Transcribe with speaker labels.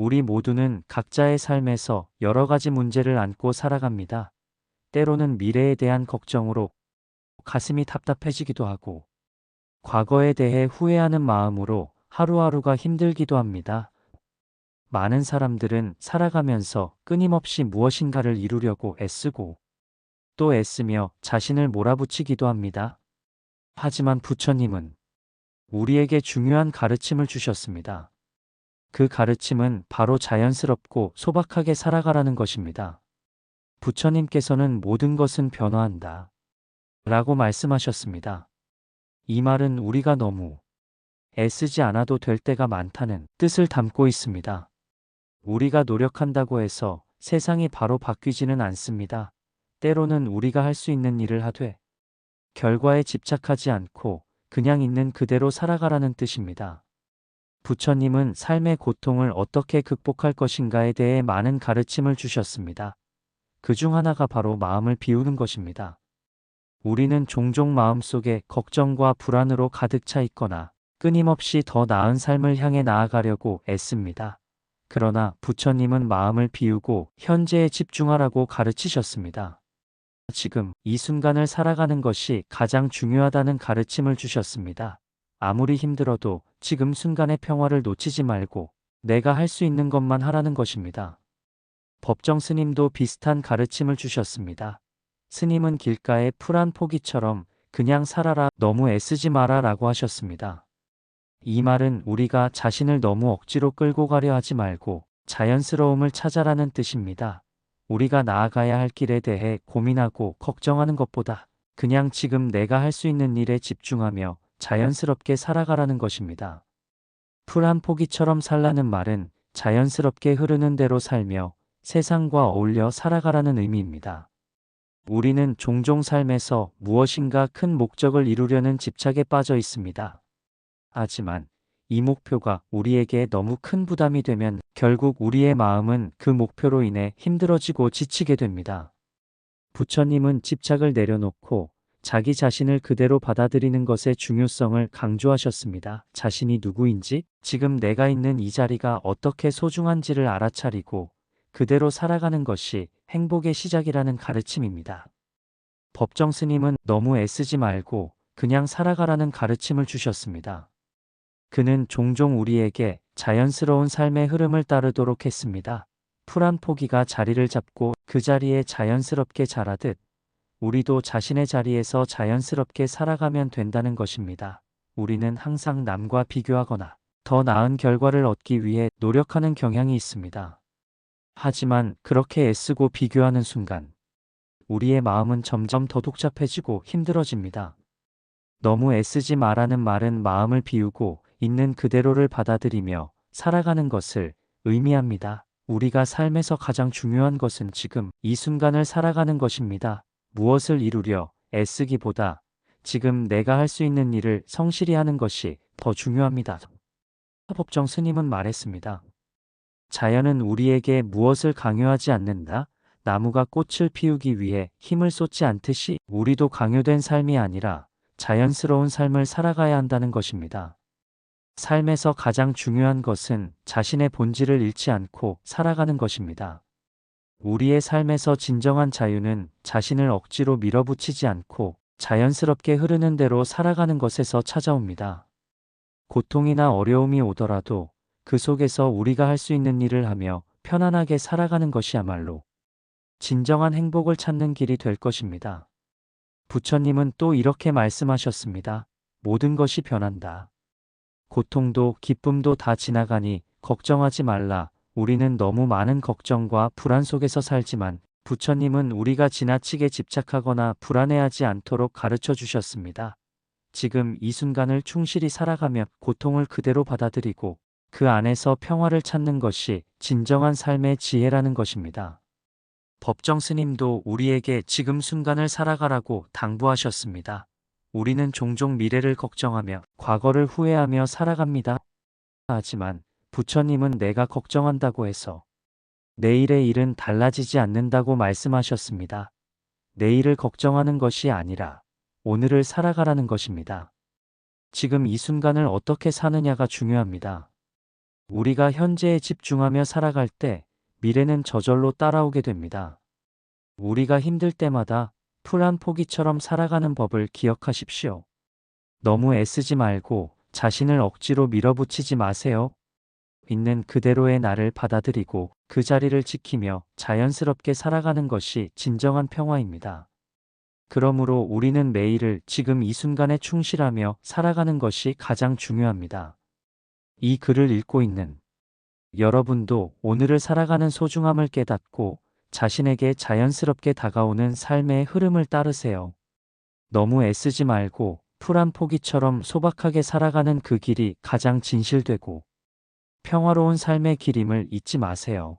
Speaker 1: 우리 모두는 각자의 삶에서 여러 가지 문제를 안고 살아갑니다. 때로는 미래에 대한 걱정으로 가슴이 답답해지기도 하고 과거에 대해 후회하는 마음으로 하루하루가 힘들기도 합니다. 많은 사람들은 살아가면서 끊임없이 무엇인가를 이루려고 애쓰고 또 애쓰며 자신을 몰아붙이기도 합니다. 하지만 부처님은 우리에게 중요한 가르침을 주셨습니다. 그 가르침은 바로 자연스럽고 소박하게 살아가라는 것입니다. 부처님께서는 모든 것은 변화한다. 라고 말씀하셨습니다. 이 말은 우리가 너무 애쓰지 않아도 될 때가 많다는 뜻을 담고 있습니다. 우리가 노력한다고 해서 세상이 바로 바뀌지는 않습니다. 때로는 우리가 할 수 있는 일을 하되 결과에 집착하지 않고 그냥 있는 그대로 살아가라는 뜻입니다. 부처님은 삶의 고통을 어떻게 극복할 것인가에 대해 많은 가르침을 주셨습니다. 그 중 하나가 바로 마음을 비우는 것입니다. 우리는 종종 마음속에 걱정과 불안으로 가득 차 있거나 끊임없이 더 나은 삶을 향해 나아가려고 애씁니다. 그러나 부처님은 마음을 비우고 현재에 집중하라고 가르치셨습니다. 지금 이 순간을 살아가는 것이 가장 중요하다는 가르침을 주셨습니다. 아무리 힘들어도 지금 순간의 평화를 놓치지 말고 내가 할 수 있는 것만 하라는 것입니다. 법정 스님도 비슷한 가르침을 주셨습니다. 스님은 길가의 풀 한 포기처럼 그냥 살아라 너무 애쓰지 마라 라고 하셨습니다. 이 말은 우리가 자신을 너무 억지로 끌고 가려 하지 말고 자연스러움을 찾아라는 뜻입니다. 우리가 나아가야 할 길에 대해 고민하고 걱정하는 것보다 그냥 지금 내가 할 수 있는 일에 집중하며 자연스럽게 살아가라는 것입니다. 풀 한 포기처럼 살라는 말은 자연스럽게 흐르는 대로 살며 세상과 어울려 살아가라는 의미입니다. 우리는 종종 삶에서 무엇인가 큰 목적을 이루려는 집착에 빠져 있습니다. 하지만 이 목표가 우리에게 너무 큰 부담이 되면 결국 우리의 마음은 그 목표로 인해 힘들어지고 지치게 됩니다. 부처님은 집착을 내려놓고 자기 자신을 그대로 받아들이는 것의 중요성을 강조하셨습니다. 자신이 누구인지, 지금 내가 있는 이 자리가 어떻게 소중한지를 알아차리고 그대로 살아가는 것이 행복의 시작이라는 가르침입니다. 법정 스님은 너무 애쓰지 말고 그냥 살아가라는 가르침을 주셨습니다. 그는 종종 우리에게 자연스러운 삶의 흐름을 따르도록 했습니다. 풀한 포기가 자리를 잡고 그 자리에 자연스럽게 자라듯 우리도 자신의 자리에서 자연스럽게 살아가면 된다는 것입니다. 우리는 항상 남과 비교하거나 더 나은 결과를 얻기 위해 노력하는 경향이 있습니다. 하지만 그렇게 애쓰고 비교하는 순간 우리의 마음은 점점 더 복잡해지고 힘들어집니다. 너무 애쓰지 마라는 말은 마음을 비우고 있는 그대로를 받아들이며 살아가는 것을 의미합니다. 우리가 삶에서 가장 중요한 것은 지금 이 순간을 살아가는 것입니다. 무엇을 이루려 애쓰기보다 지금 내가 할 수 있는 일을 성실히 하는 것이 더 중요합니다. 법정 스님은 말했습니다. 자연은 우리에게 무엇을 강요하지 않는다. 나무가 꽃을 피우기 위해 힘을 쏟지 않듯이 우리도 강요된 삶이 아니라 자연스러운 삶을 살아가야 한다는 것입니다. 삶에서 가장 중요한 것은 자신의 본질을 잃지 않고 살아가는 것입니다. 우리의 삶에서 진정한 자유는 자신을 억지로 밀어붙이지 않고 자연스럽게 흐르는 대로 살아가는 것에서 찾아옵니다. 고통이나 어려움이 오더라도 그 속에서 우리가 할 수 있는 일을 하며 편안하게 살아가는 것이야말로 진정한 행복을 찾는 길이 될 것입니다. 부처님은 또 이렇게 말씀하셨습니다. 모든 것이 변한다. 고통도 기쁨도 다 지나가니 걱정하지 말라. 우리는 너무 많은 걱정과 불안 속에서 살지만 부처님은 우리가 지나치게 집착하거나 불안해하지 않도록 가르쳐 주셨습니다. 지금 이 순간을 충실히 살아가며 고통을 그대로 받아들이고 그 안에서 평화를 찾는 것이 진정한 삶의 지혜라는 것입니다. 법정 스님도 우리에게 지금 순간을 살아가라고 당부하셨습니다. 우리는 종종 미래를 걱정하며 과거를 후회하며 살아갑니다. 하지만 부처님은 내가 걱정한다고 해서 내일의 일은 달라지지 않는다고 말씀하셨습니다. 내일을 걱정하는 것이 아니라 오늘을 살아가라는 것입니다. 지금 이 순간을 어떻게 사느냐가 중요합니다. 우리가 현재에 집중하며 살아갈 때 미래는 저절로 따라오게 됩니다. 우리가 힘들 때마다 풀 한 포기처럼 살아가는 법을 기억하십시오. 너무 애쓰지 말고 자신을 억지로 밀어붙이지 마세요. 있는 그대로의 나를 받아들이고 그 자리를 지키며 자연스럽게 살아가는 것이 진정한 평화입니다. 그러므로 우리는 매일을 지금 이 순간에 충실하며 살아가는 것이 가장 중요합니다. 이 글을 읽고 있는 여러분도 오늘을 살아가는 소중함을 깨닫고 자신에게 자연스럽게 다가오는 삶의 흐름을 따르세요. 너무 애쓰지 말고 풀한 포기처럼 소박하게 살아가는 그 길이 가장 진실되고 평화로운 삶의 길임을 잊지 마세요.